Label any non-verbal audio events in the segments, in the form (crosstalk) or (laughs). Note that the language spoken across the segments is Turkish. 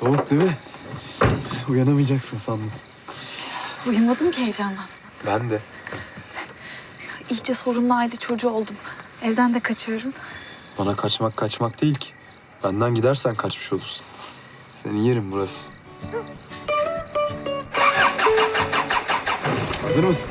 Soğuk değil mi? Uyanamayacaksın sandım. Uyumadım ki heyecandan. Ben de. İyice sorunlu aile çocuğu oldum. Evden de kaçıyorum. Bana kaçmak kaçmak değil ki. Benden gidersen kaçmış olursun. Seni yerim burası. Hazır mısın?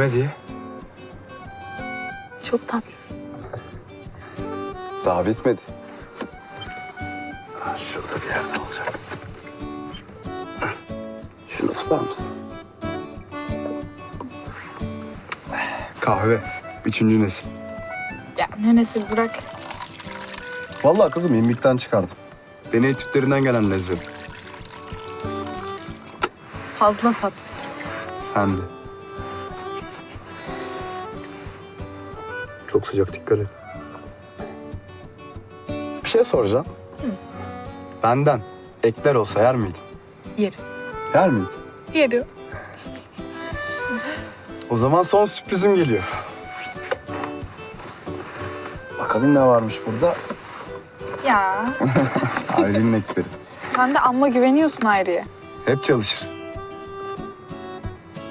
Üşüme diye. Çok tatlısın. Daha bitmedi. Ha, Şurada bir yerde olacak. Şunu tutar mısın? Kahve. Üçüncü nesil. Ya nenesi bırak. Vallahi kızım imbikten çıkardım. Deney tüplerinden gelen lezzet. Fazla tatlısın. Sen de. Çok sıcak dikkat et. Bir şey soracağım. Benden ekler olsa yer miydin? Yeri. Yer miydin? Yeri. O zaman son sürprizim geliyor. Bakalım ne varmış burada? Ya (laughs) Ailenin ekleri. sen de amma güveniyorsun Hayri'ye. Hep çalışır.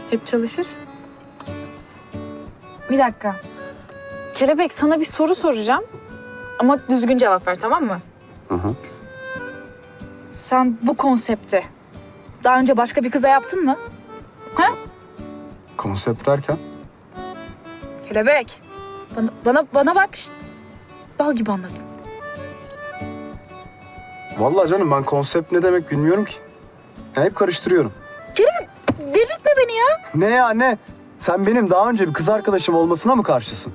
Hep çalışır. Bir dakika. Kelebek sana bir soru soracağım. Ama düzgün cevap ver tamam mı? Hı hı. Sen bu konsepti daha önce başka bir kıza yaptın mı? Konsept derken? Kelebek. Bana, bana, bana bak. Şşt. Bal gibi anladın. Vallahi canım ben konsept ne demek bilmiyorum ki. Ya hep karıştırıyorum. Delirtme beni ya. Ne ya ne? Sen benim daha önce bir kız arkadaşım olmasına mı karşısın?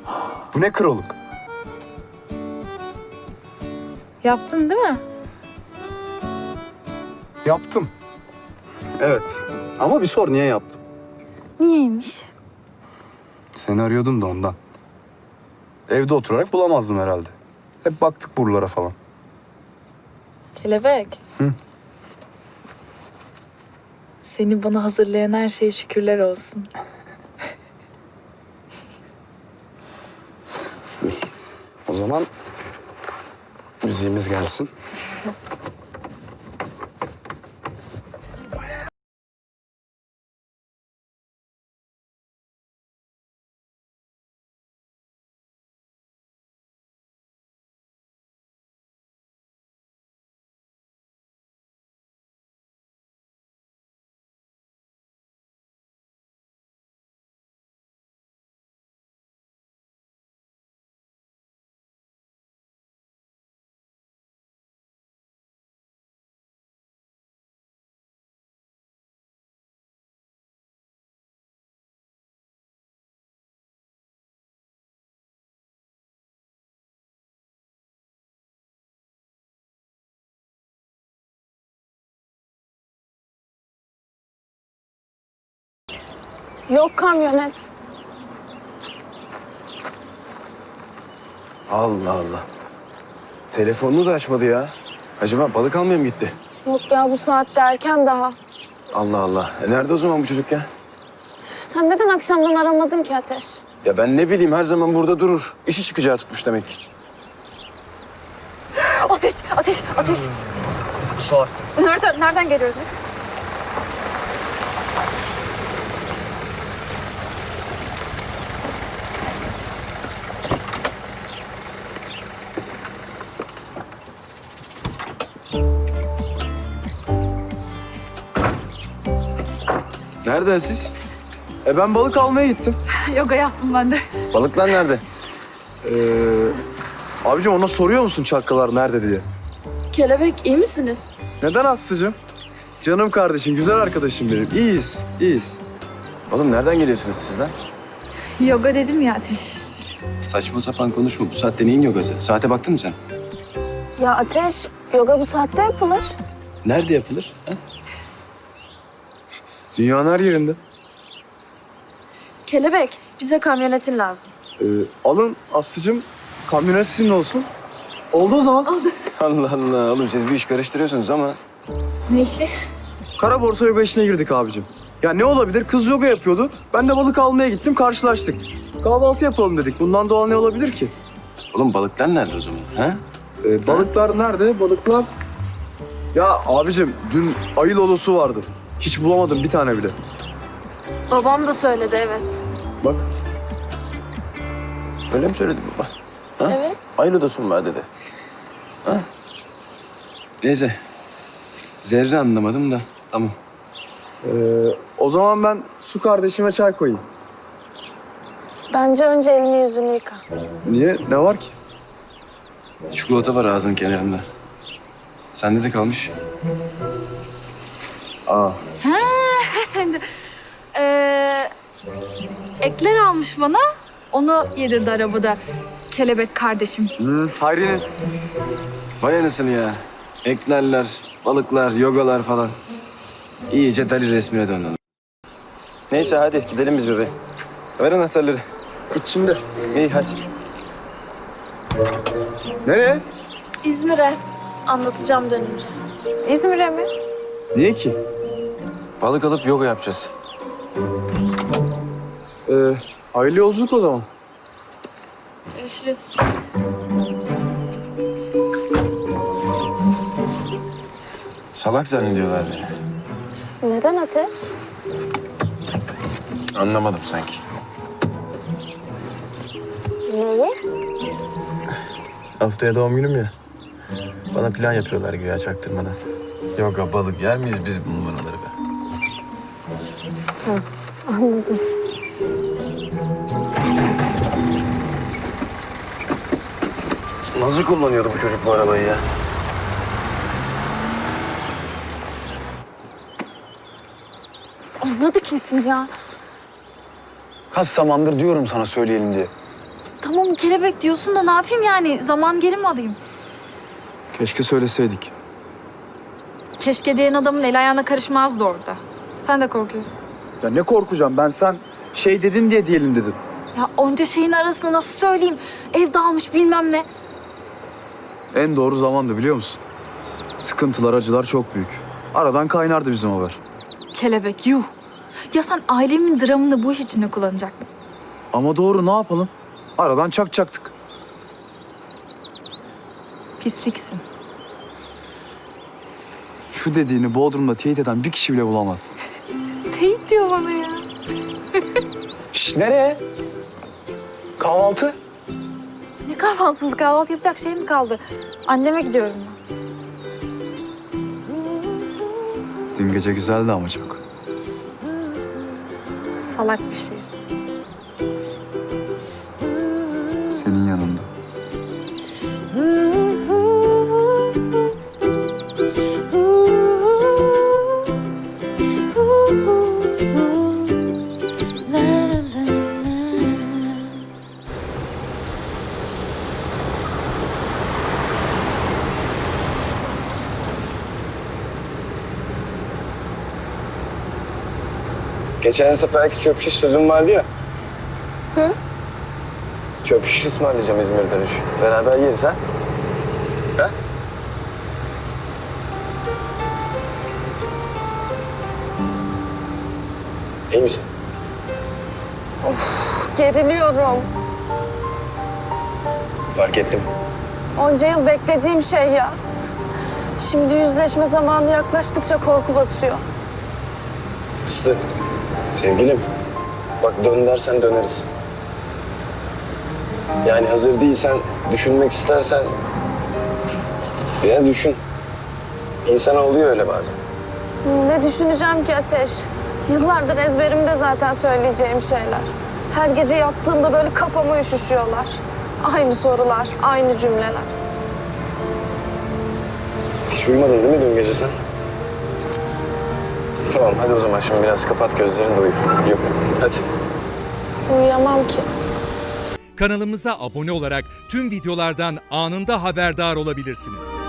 Bu ne kroluk? Yaptın değil mi? Yaptım. Evet. Ama bir sor niye yaptım? Niyeymiş? Seni arıyordum da ondan. Evde oturarak bulamazdım herhalde. Hep baktık buralara falan. Kelebek. Hı. Seni bana hazırlayan her şeye şükürler olsun. Dur. O zaman müziğimiz gelsin. Yok kamyonet. Allah Allah. Telefonunu da açmadı ya. Acaba balık almaya mı gitti? Yok ya bu saatte erken daha. Allah Allah. E nerede o zaman bu çocuk ya? Sen neden akşamdan aramadın ki Ateş? Ya ben ne bileyim her zaman burada durur. İşi çıkacağı tutmuş demek ki. Ateş, ateş, ateş. Bu saat. Nereden, nereden geliyoruz biz? Nereden siz? E ben balık almaya gittim. (laughs) Yoga yaptım ben de. Balıklar nerede? Ee, abicim ona soruyor musun çakkalar nerede diye? Kelebek iyi misiniz? Neden Aslı'cığım? Canım kardeşim, güzel arkadaşım benim. İyiyiz, iyiyiz. Oğlum nereden geliyorsunuz siz lan? Yoga dedim ya Ateş. Saçma sapan konuşma. Bu saatte neyin yogası? Saate baktın mı sen? Ya Ateş yoga bu saatte yapılır. Nerede yapılır? Ha? Dünyanın her yerinde. Kelebek, bize kamyonetin lazım. Ee, alın Aslı'cığım. Kamyonet sizin olsun. Oldu o zaman. (laughs) Allah Allah oğlum siz bir iş karıştırıyorsunuz ama. Ne işi? Kara borsa yoga işine girdik abicim. Ya ne olabilir? Kız yoga yapıyordu. Ben de balık almaya gittim, karşılaştık. Kahvaltı yapalım dedik. Bundan doğal ne olabilir ki? Oğlum balıklar nerede o zaman? Ha? Ee, balıklar nerede? Balıklar... Ya abicim dün ayı lolosu vardı. Hiç bulamadım bir tane bile. Babam da söyledi evet. Bak. Öyle mi söyledi baba? Ha? Evet. Aynı odası var dedi. Ha? Neyse. Zerre anlamadım da. Tamam. Ee, o zaman ben su kardeşime çay koyayım. Bence önce elini yüzünü yıka. Niye? Ne var ki? Çikolata var ağzının kenarında. Sende de kalmış. Aa. Ee, ekler almış bana. Onu yedirdi arabada. Kelebek kardeşim. Hı, Hayri'nin. Vay anasını ya. Eklerler, balıklar, yogalar falan. İyice Dali resmine döndü. Neyse hadi gidelim biz bebeğim. Ver anahtarları. İçinde. İyi hadi. Nereye? İzmir'e. Anlatacağım dönünce. İzmir'e mi? Niye ki? Balık alıp yoga yapacağız. Ee, hayırlı yolculuk o zaman. Görüşürüz. Salak zannediyorlar beni. Neden Ateş? Anlamadım sanki. Neyi? Haftaya doğum günüm ya. Bana plan yapıyorlar güya çaktırmadan. Yoga, balık yer miyiz biz bu be? Anladım. Nasıl kullanıyordu bu çocuk bu arabayı ya? Anladı kesin ya. Kaç zamandır diyorum sana söyleyelim diye. Tamam kelebek diyorsun da ne yapayım yani? Zaman geri mi alayım? Keşke söyleseydik. Keşke diyen adamın el ayağına karışmazdı orada. Sen de korkuyorsun. Ya ne korkacağım ben sen şey dedin diye diyelim dedim. Ya onca şeyin arasında nasıl söyleyeyim? Ev dağılmış bilmem ne. En doğru zamandı biliyor musun? Sıkıntılar, acılar çok büyük. Aradan kaynardı bizim haber. Kelebek yuh. Ya sen ailemin dramını bu iş içinde kullanacaktın. Ama doğru ne yapalım? Aradan çakacaktık. Pisliksin. Şu dediğini Bodrum'da teyit eden bir kişi bile bulamazsın. Teyit diyor bana ya. Şş, nereye? Kahvaltı? Ne kahvaltısı? Kahvaltı yapacak şey mi kaldı? Anneme gidiyorum ben. Dün gece güzeldi ama çok. Salak bir şeysin. Geçen seferki çöp şiş sözüm vardı ya. Hı? Çöp şiş ısmarlayacağım İzmir dönüş. Beraber yeriz ha? Ha? İyi misin? Geriliyorum. Fark ettim. Onca yıl beklediğim şey ya. Şimdi yüzleşme zamanı yaklaştıkça korku basıyor. Aslı, sevgilim. Bak dön dersen döneriz. Yani hazır değilsen, düşünmek istersen biraz düşün. İnsana oluyor öyle bazen. Ne düşüneceğim ki Ateş? Yıllardır ezberimde zaten söyleyeceğim şeyler. Her gece yattığımda böyle kafama üşüşüyorlar. Aynı sorular, aynı cümleler. Hiç uyumadın değil mi dün gece sen? Tamam hadi o zaman şimdi biraz kapat gözlerini de uyu. Yok hadi. Uyuyamam ki. Kanalımıza abone olarak tüm videolardan anında haberdar olabilirsiniz.